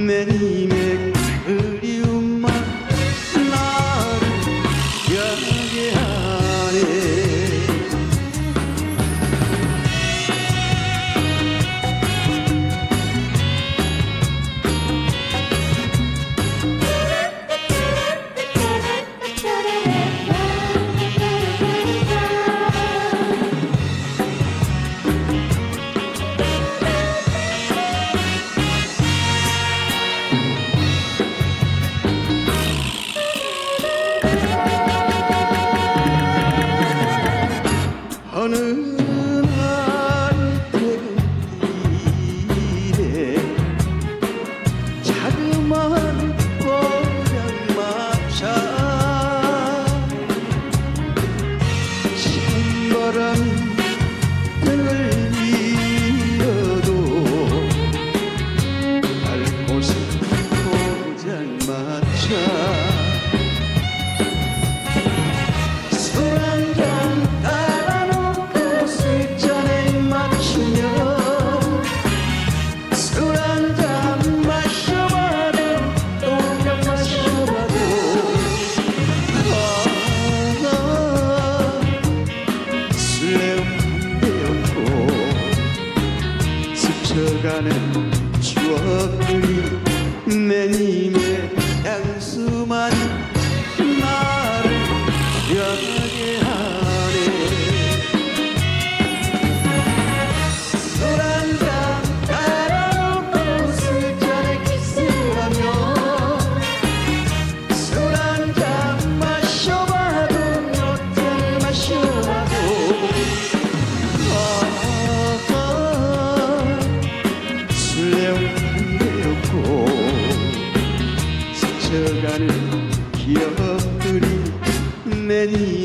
Merime 너는 한태국 길에 자그마한 고향마차 신바람 등을 이어도 갈 곳은 흘러가는 추억들이 내 힘에 흘러가는 기억들이 내니